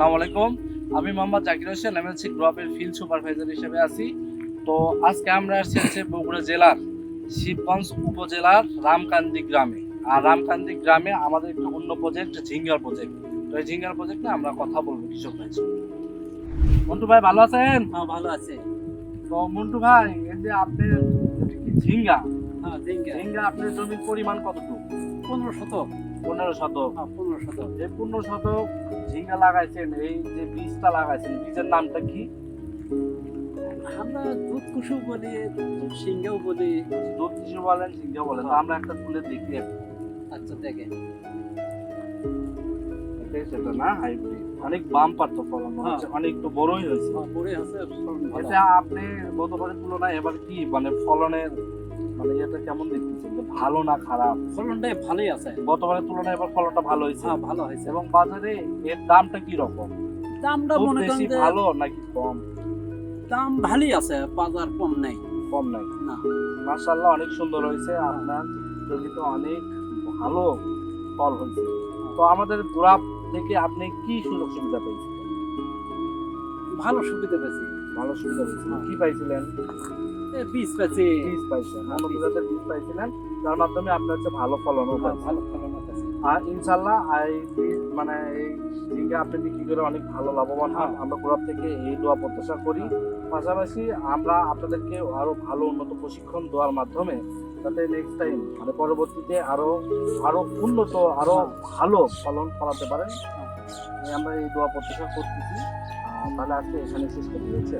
আসসালামু আলাইকুম। আমি মোহাম্মদ জাকির হোসেন হচ্ছে গ্রুপের ফিল্ড সুপারভাইজার হিসেবে আছি। তো আজকে আমরা আসছি হচ্ছে বগুড়া জেলার শিবগঞ্জ উপজেলার রামকান্দি গ্রামে। আর রামকান্দি গ্রামে আমাদের একটু অন্য প্রজেক্ট ঝিঙ্গার প্রজেক্ট তো এই ঝিঙ্গার প্রজেক্টে আমরা কথা বলব কৃষক ভাই। মন্টু ভাই ভালো আছেন? হ্যাঁ ভালো আছে। তো মন্টু ভাই এই যে আপনি ঝিঙ্গা হ্যাঁ ঝিঙ্গা। ঝিঙ্গা আপনার জমির পরিমাণ কতটুকু? পনেরো শতক। পনেরো শতক। হ্যাঁ পনেরো শতক। এই পনেরো শতক ঝিঙ্গা লাগাইছেন এই যে বীজটা লাগাইছেন বীজের নামটা কি? আমরা দুধ কুসু বলি সিংহেও বলি। দুধ কিছু বলেন ঝিঙ্গা বলেন। আমরা একটা তুলে দেখি। আচ্ছা দেখে এটাই সেটা না হাইব্রিড। অনেক বাম পার্থ ফলন হ্যাঁ। হচ্ছে। অনেক তো বড়ই হয়েছে। হ্যাঁ, আছে ফলন আপনি গতবারের তুলনায় এবার কি মানে ফলনের মানে এটা কেমন দেখতেছেন ভালো না খারাপ? ফলনটাই ভালোই আছে। গতবারের তুলনায় এবার ফলনটা ভালো হয়েছে। হ্যাঁ ভালো হয়েছে। এবং বাজারে এর দামটা কি রকম? দামটা মনে করেন ভালো নাকি কম? দাম ভালোই আছে বাজার কম নেই। কম নাই? না। মার্শাল্লাহ অনেক সুন্দর হয়েছে। আপনার জমিতে অনেক ভালো ফল হয়েছে। তো আমাদের গোড়াপ থেকে আপনি কি সুযোগ সুবিধা পেয়েছেন? ভালো সুবিধা পেয়েছি। ভালো সুবিধা পেয়েছিলেন কি পাইছিলেন? বীজ পেয়েছি বীজ পাইছেন। উন্নত জাতের বীজ। পাইছিলেন। যার মাধ্যমে আপনার হচ্ছে ভালো ফলনও হ্যাঁ, ভালো ফলন আর ইনশাল্লাহ এই মানে এই ঝিঙ্গা আপনি বিক্রি করে অনেক ভালো লাভবান হন। হ্যাঁ। আমরা গোড়াপ থেকে এই দোয়া প্রত্যাশা করি। পাশাপাশি আমরা আপনাদেরকে আরও ভালো উন্নত প্রশিক্ষণ দেওয়ার মাধ্যমে যাতে নেক্সট টাইম মানে পরবর্তীতে আরও আরও উন্নত আরও হ্যাঁ। ভালো ফলন ফলাতে পারেন। হ্যাঁ। আমরা এই দোয়া প্রত্যাশা করতেছি। তাহলে আজকে এখানে শেষ করে দিয়েছি